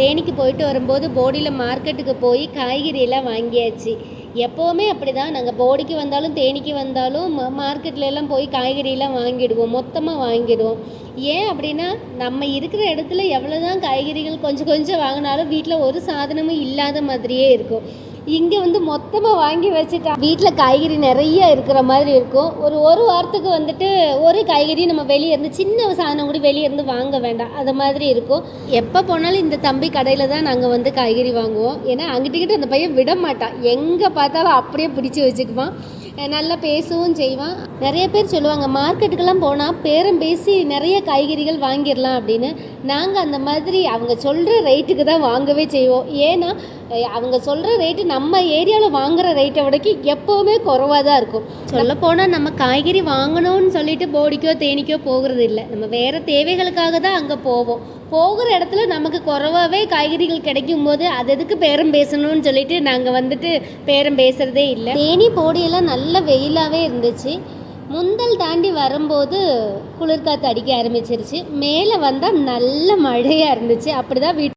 தேனிக்கு போயிட்டு வரும்போது போடியில் மார்க்கெட்டுக்கு போய் காய்கறியெல்லாம் வாங்கியாச்சு. எப்போவுமே அப்படி தான் நாங்கள் போடிக்கு வந்தாலும் தேனிக்கு வந்தாலும் ம எல்லாம் போய் காய்கறியெல்லாம் வாங்கிடுவோம். மொத்தமாக வாங்கிடுவோம். ஏன் அப்படின்னா நம்ம இருக்கிற இடத்துல எவ்வளோ தான் காய்கறிகள் கொஞ்சம் கொஞ்சம் வாங்கினாலும் வீட்டில் ஒரு சாதனமும் இல்லாத மாதிரியே இருக்கும். இங்கே வந்து மொத்தமாக வாங்கி வச்சுட்டா. வீட்டில் காய்கறி நிறைய இருக்கிற மாதிரி இருக்கும். ஒரு ஒரு வாரத்துக்கு வந்துட்டு ஒரு காய்கறி நம்ம வெளியே இருந்து சின்ன சாதனம் கூட வெளியே இருந்து வாங்க வேண்டாம். அது மாதிரி இருக்கும். எப்போ போனாலும் இந்த தம்பி கடையில் தான் நாங்கள் வந்து காய்கறி வாங்குவோம். ஏன்னா அங்கிட்ட அந்த பையன் விட மாட்டான். எங்கே பார்த்தாலும் அப்படியே பிடிச்சி வச்சுக்குவான். நல்லா பேசவும் செய்வான். நிறைய பேர் சொல்லுவாங்க மார்க்கெட்டுக்கெல்லாம் போனால் பேரம் பேசி நிறைய காய்கறிகள் வாங்கிடலாம் அப்படின்னு. நாங்கள் அந்த மாதிரி அவங்க சொல்கிற ரேட்டுக்கு தான் வாங்கவே செய்வோம். ஏன்னா அவங்க சொல்கிற ரேட்டு நம்ம ஏரியாவில் வாங்குற ரேட்டை விடக்கு எப்போவுமே குறவாக தான் இருக்கும். சொல்லப்போனால் நம்ம காய்கறி வாங்கணும்னு சொல்லிட்டு போடிக்கோ தேனிக்கோ போகிறது இல்லை. நம்ம வேறு தேவைகளுக்காக தான் அங்கே போவோம். போகிற இடத்துல நமக்கு குறவாகவே காய்கறிகள் கிடைக்கும் போது அது எதுக்கு பேரம் பேசணும்னு சொல்லிட்டு நாங்கள் வந்துட்டு பேரம் பேசுகிறதே இல்லை. தேனி போடியெல்லாம் நல்ல வெயிலாகவே இருந்துச்சு. முந்தல் தாண்டி வரும்போது குளிர்காற்று அடிக்க ஆரம்பிச்சிருச்சு. மேலே வந்தால் நல்ல மழையாக இருந்துச்சு. அப்படி தான் வீட்டு